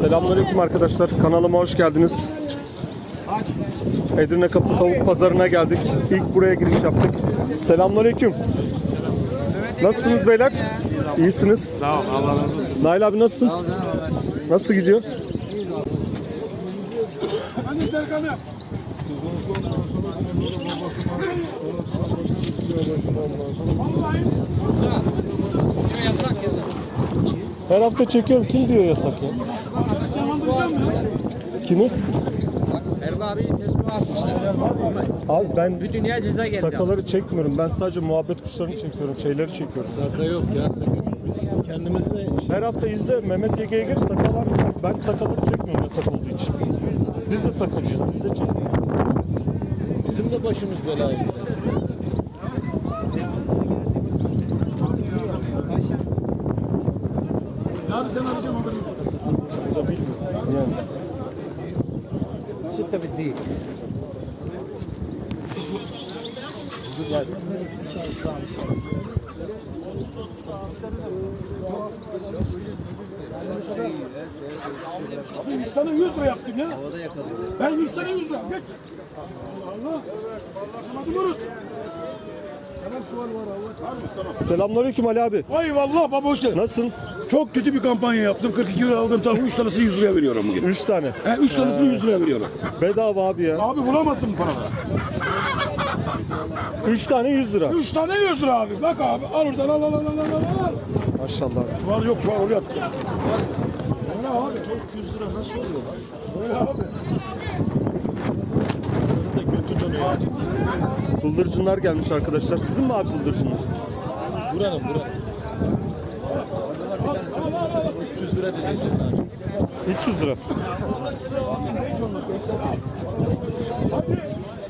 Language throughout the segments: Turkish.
Selamünaleyküm arkadaşlar. Kanalıma hoş geldiniz. Edirne Kapı Tavuk Pazarı'na geldik. İlk buraya giriş yaptık. Selamünaleyküm. Nasılsınız beyler? İyisiniz. Sağ ol, Allah razı olsun. Nail abi nasılsın? Nasıl gidiyor? Her hafta çekiyorum. Kim diyor yasak ya? Kimi? Erdal abi Facebook'a atmışlar. Abi ben Bir dünya ceza geldi. sakaları çekmiyorum. Ben sadece muhabbet kuşlarını çekiyorum. Şeyleri çekiyorum. Saka yok ya saka. Biz kendimizde Her hafta izle Mehmet Yege'ye gir saka var mı? Ben sakaları çekmiyorum yasak olduğu için. Biz de sakacıyız. Biz de çekmiyoruz. bizim de başımız belaya. Abi sen arayacağım haberin olsun. Şu tabii değil. Abi 100 tane 100 lira yaptım ya. Havada yakalıyor. Ben 100 tane 100 lira. Geç. Allah. Allah. Tamam. Selamünaleyküm Ali abi. Vay vallahi baba hoş geldin. Nasılsın? Çok kötü bir kampanya yaptım. 42 lira aldım tavuğu 3 tanesini 100 liraya veriyorum bugün. Üç tane. He 3 tanesini 100 liraya veriyorum. Bedava abi ya. Abi bulamazsın bu paraları. Üç tane 100 lira. 3 tane 100 lira abi. Bak abi al oradan al al al al al al. Maşallah. Çuval yok çuval oraya at. Öyle abi. 100 lira nasıl oluyor? Öyle abi. Bıldırcınlar gelmiş arkadaşlar. Sizin mi abi bıldırcınlar? Buranın buranın. 300 lira dedi için 300 lira.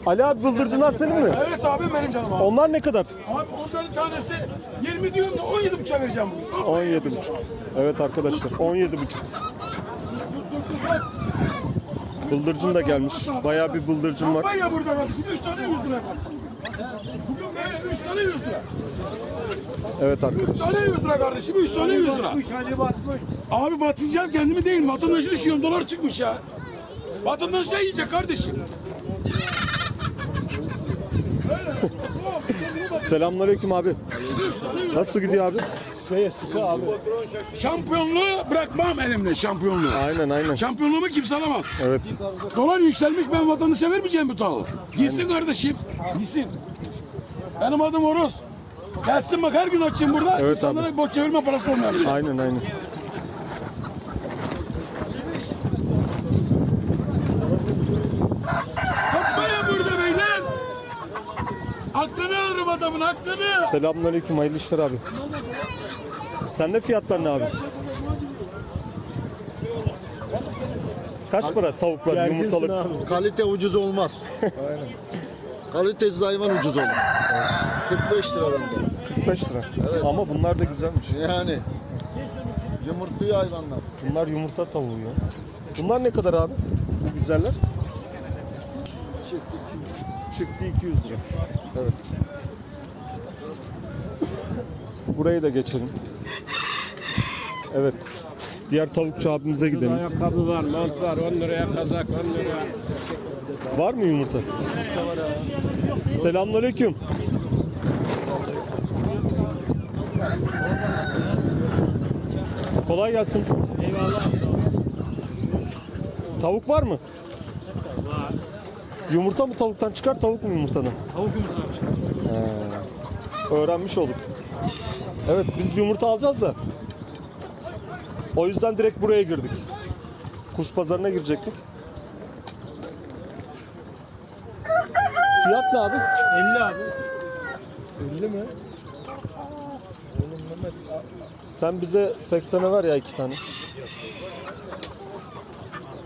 Ali abi bıldırcınlar senin mi? Evet abi benim canım abi. Onlar ne kadar? Abi onların tanesi 20 diyorum da 17 buçuğa vereceğim bugün. 17,5. Evet arkadaşlar 17,5. Bıldırcın da gelmiş. Bayağı bir bıldırcın var. Kampanya burada kardeşim 3 tane 100 lira. 3 tane 100 lira. Evet 3 arkadaşlar. tane 100 lira kardeşim 3 tane 100 lira. Abi batacağım kendimi değil vatandaşı düşüyorum dolar çıkmış ya. Vatandaş ne yiyecek kardeşim? Selamünaleyküm abi. Nasıl gidiyor abi? Şeye sıkı abi. Şampiyonluğu bırakmam elimde şampiyonluğu. Aynen aynen. Şampiyonluğumu kimse alamaz. Evet. Dolar yükselmiş ben vatandaşa vermeyeceğim bu tavuğu. Gitsin kardeşim. Gitsin. Benim adım Oros. Gelsin bak her gün açayım burada. Evet İnsanlara boş çevirme parası olmayabilir. Aynen aynen. Kampanya burada beyler. Aklını alırım adamın aklını. Selamünaleyküm hayırlı işler abi. Sende fiyatlar ne abi? Kaç para tavuklar, Gerginsin yumurtalık? abi. Kalite ucuz olmaz. Aynen. Kalitesiz hayvan ucuz olur. 45 lira bende. 45 lira. Ama bunlar da güzelmiş. Yani. Yumurtluyor hayvanlar. Bunlar yumurta tavuğu ya. Bunlar ne kadar abi? Bu güzeller. Çıktı. Çıktı 200 lira. Evet. Burayı da geçelim. Evet. Diğer tavukçu abimize gidelim. Ayakkabı var, mont var, 10 liraya kazak, 10 liraya. Var mı yumurta? Selamünaleyküm. Kolay gelsin. Eyvallah. Tavuk var mı? Yumurta mı tavuktan çıkar, tavuk mu yumurtadan? Tavuk yumurta Öğrenmiş olduk. Evet, biz yumurta alacağız da. O yüzden direkt buraya girdik. Kuş pazarına girecektik. Fiyat ne abi? 50 abi. 50 mi? Sen bize 80'e ver ya iki tane.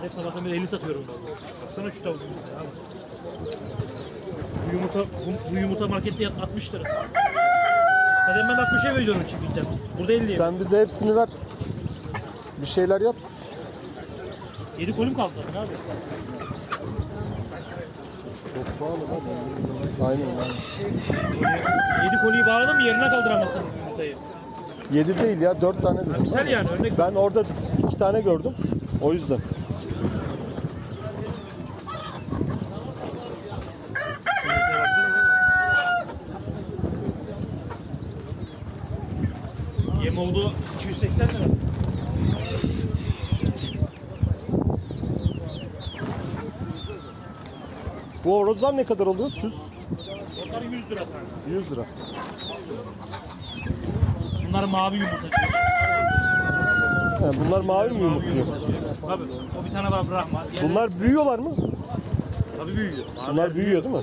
Hep sabahtan beri 50 satıyorum ben. Baksana şu abi. Bu yumurta, bu, bu yumurta markette 60 lira. Zaten ben 60'a veriyorum çiftlikten. Burada 50 Sen bize hepsini ver. Bir şeyler yap. 7 kolum kaldı zaten abi. Aynen. aynen. 7 koliyi bağladım yerine kaldıramazsın yumurtayı. 7 değil ya 4 tane dedim. Misal yani örnek. Ben orada iki tane gördüm. O yüzden. Yem oldu 280 lira. Bu horozlar ne kadar oluyor? Süs Onlar 100 lira tane. 100 lira. Bunlar mavi yumurtacı. He, bunlar mavi mi yumurtluyor? Tabii. O bir tane var Brahma. Diğerleri- Bunlar büyüyorlar mı? Tabii büyüyor. Bunlar büyüyor değil mi?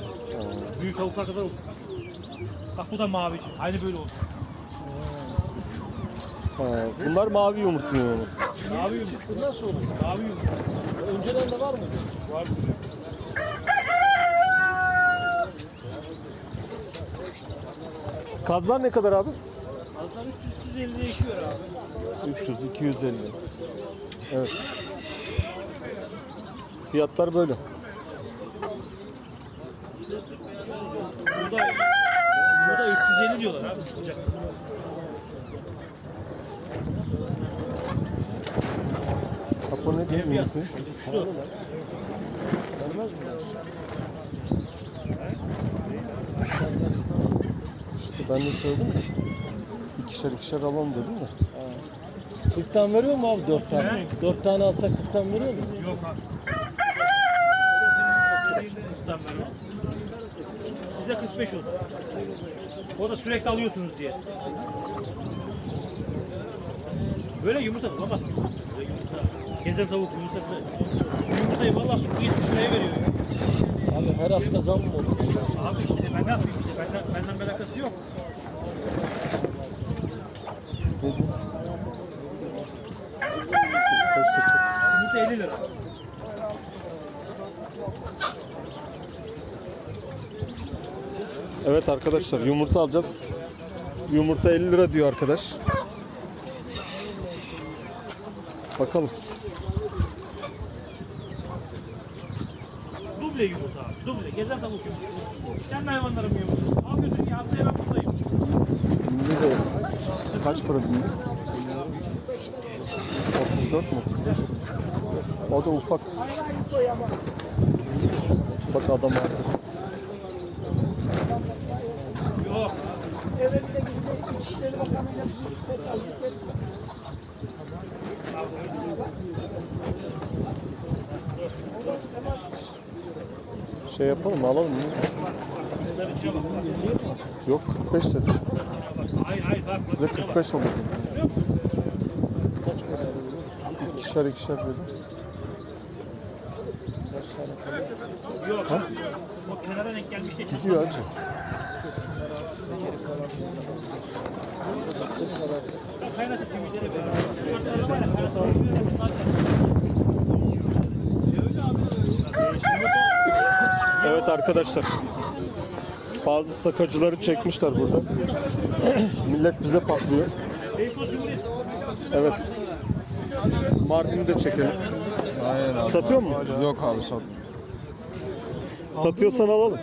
Büyük tavuklar kadar olur. Bak bu da mavi. Aynı böyle olsun. He, bunlar mavi yumurtluyor yani. Mavi yumurta. Nasıl olur? Mavi yumurta. Önceden de var mı? Var. Kazlar ne kadar abi? Azlar 300-350 değişiyor abi. 300, 250. Evet. Fiyatlar böyle. Burada, burada 350 diyorlar abi. Sıcak. Apo ne diyor şu. şu. İşte ben de söyledim de. İkişer ikişer alalım dedim de. 40 tane veriyor mu abi 4 tane? Ne? 4 tane alsak 40 tane veriyor mu? Yok abi. Size 45 olsun. O da sürekli alıyorsunuz diye. Böyle yumurta bulamazsın. Böyle yumurta. Gezen tavuk yumurtası. Yumurtayı vallahi su 70 liraya veriyor ya. Abi her hafta zam mı olur? Abi işte ben ne yapayım işte benden, benden bir alakası yok. Ne diyor? Yumurta 50 lira. Evet arkadaşlar yumurta alacağız. Yumurta 50 lira diyor arkadaş. Bakalım. Duble yumurta abi. Duble. Gezen tavuk yumurta. Kendi hayvanlarım yumurta. Al götür ya haftaya ben buradayım. Şimdi de kaç para dinliyor? 34 mu? O da ufak. Bak adam vardı. Yok. Şey yapalım mı? Alalım mı? Yok 45 dedi. Size 45 olur. İkişer ikişer dedim. Yok. O kenara denk gelmiş de Gidiyor acı. Kaynatıp temizleri veriyor. Şortları var ya. şortları veriyor, bunlar Evet arkadaşlar. Bazı sakacıları çekmişler burada. Millet bize patlıyor. Evet. Mardin'i de çekelim. Satıyor mu? Yok abi sat. Satıyorsan alalım.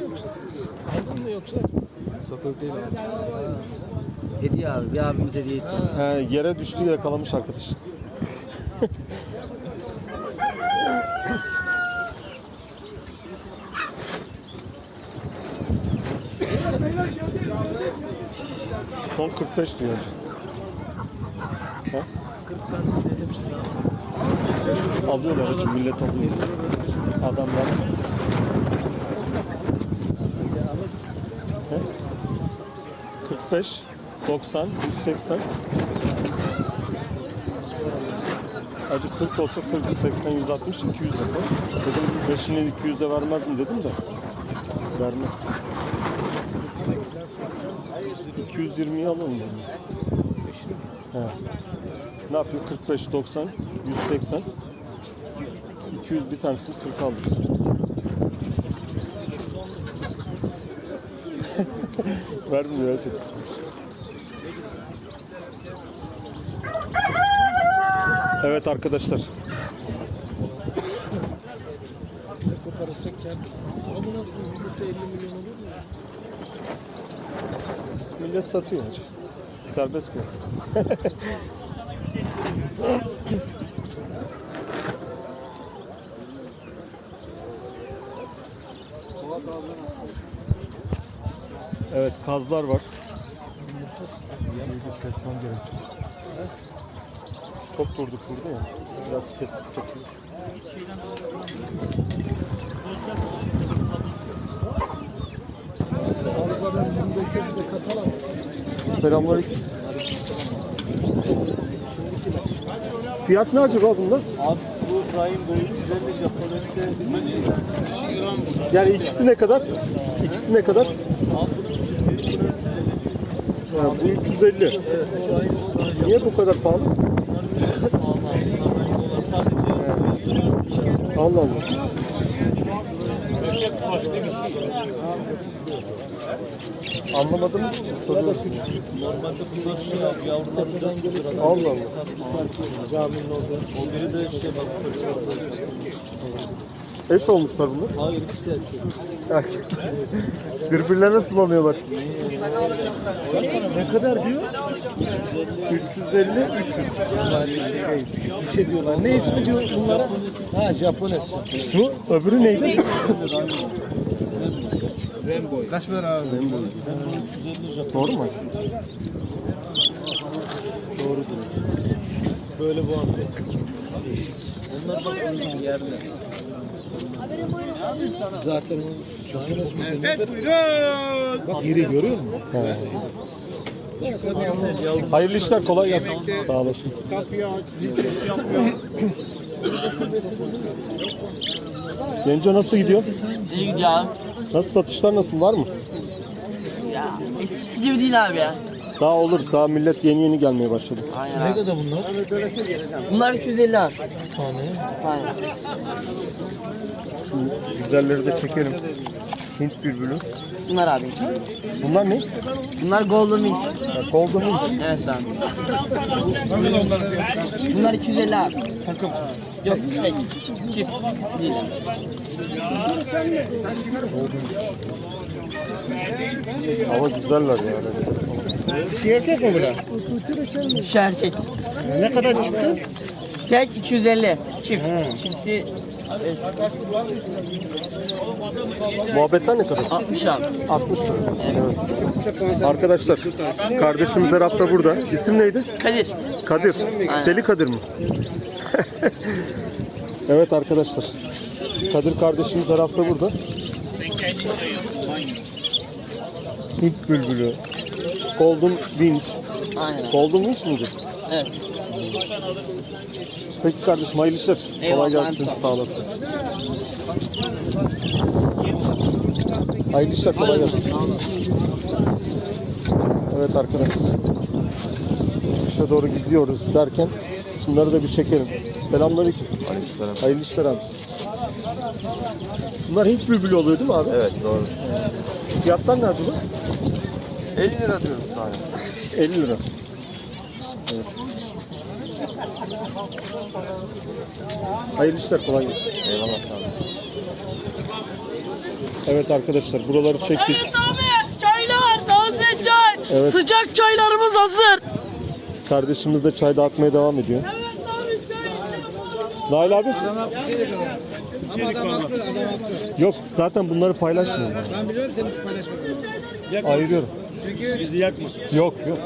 Satılık değil abi. Hediye abi. Bir abimiz hediye etti. He, yere düştü yakalamış arkadaş. 45 diyor. He? Alıyorlar hacı, millet alıyor. Adamlar. He? 45, 90, 180. Acı 40 olsa 40, 80, 160, 200 yapar. Dedim 5'ini 200'e vermez mi dedim de. Vermez. 220'yi alalım biz. He. Ne yapıyor? 45, 90, 180. 200 bir tanesini 40 alırız. Vermiyor acı. Evet arkadaşlar. Koparırsak kar. Ama yumurta 50 milyon olur mu? Millet satıyor. Serbest piyasa. Evet kazlar var. Çok durduk burada ya. Biraz kesip takıyor. Selamünaleyküm. Fiyat ne acaba bunda? Abi bu Prime bu 350 Japones'te Yani ikisi ne kadar? İkisi ne kadar? Ha, bu 350. Niye bu kadar pahalı? Allah Allah. Anlamadığımız için soruyoruz. normalde bunlar şey yavrular 400 lira. Allah Allah. Caminin orada. O biri de şey bak. Eş olmuşlar bunlar. Hayır ikisi. Erkek. Birbirlerine sulanıyorlar. Ne kadar diyor? 350, 300. Şey, bir şey diyorlar. Ne ismi diyor bunlara? Ha Japones. Şu öbürü neydi? Kaç ver abi? Doğru mu? Böyle bu anda. Onlar da uygun yerler. Zaten? Evet buyurun. Bak yeri görüyor musun? Hayırlı işler kolay gelsin. Sağ olasın. Kapıyı aç, zil sesi yapmıyor. Genco nasıl gidiyor? İyi gidiyor. Nasıl satışlar nasıl var mı? Ya eskisi gibi değil abi ya. Daha olur. Daha millet yeni yeni gelmeye başladı. Aynen Ne abi. kadar bunlar? Bunlar 350 abi. Tane. Aynen. Şu güzelleri de çekelim. Hint bülbülü. Bunlar abi. Bunlar ne? Bunlar Golden Wing. Ha, Golden Hint. Evet abi. Bunlar 250 abi. Takım. Yok şey. Çift. Değil abi. Ama güzeller yani. Dişi erkek. Ne kadar çıktı? Tek 250. Çift. Çifti Muhabbetler ne kadar? 60 abi. 60 lira. Evet. Arkadaşlar, kardeşimiz Erap da burada. İsim neydi? Kadir. Kadir. Aynen. Deli Kadir mi? evet arkadaşlar. Kadir kardeşimiz Erap da burada. Hint bülbülü. Golden Winch. Aynen abi. Golden Winch miydi? Evet. Peki kardeşim hayırlı işler. Kolay gelsin. sağ ol. Sağ olasın. Hayırlı işler. Kolay gelsin. Evet arkadaşlar. İşe doğru gidiyoruz derken şunları da bir çekelim. Selamünaleyküm. Hayırlı işler abi. Bunlar Hint bülbülü oluyor değil mi abi? Evet doğru. Fiyatlar nerede bu? 50 lira diyorum tane. 50 lira. Evet. Hayırlı işler kolay gelsin. Eyvallah abi. Evet arkadaşlar buraları çektik. Evet abi çaylar taze çay. Evet. Sıcak çaylarımız hazır. Kardeşimiz de çay dağıtmaya devam ediyor. Evet abi çay. Nail abi? Yok zaten bunları paylaşmıyorum. Ben, biliyorum senin paylaşmadığını. Ayırıyorum. Bizi yakma. Yok yok.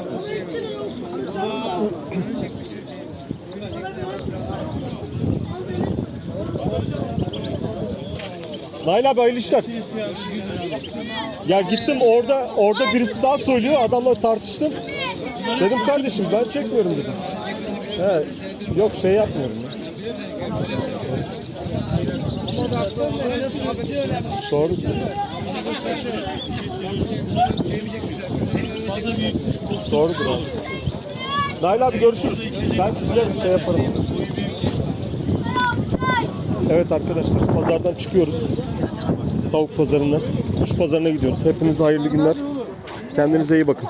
Abi hayırlı işler. Ya gittim orada orada birisi daha söylüyor adamla tartıştım. Dedim kardeşim ben çekmiyorum dedim. He, yok şey yapmıyorum ya. Doğrudur abi. Nail abi görüşürüz. Ben size şey yaparım. Evet arkadaşlar pazardan çıkıyoruz. Tavuk pazarından. Kuş pazarına gidiyoruz. Hepinize hayırlı günler. Kendinize iyi bakın.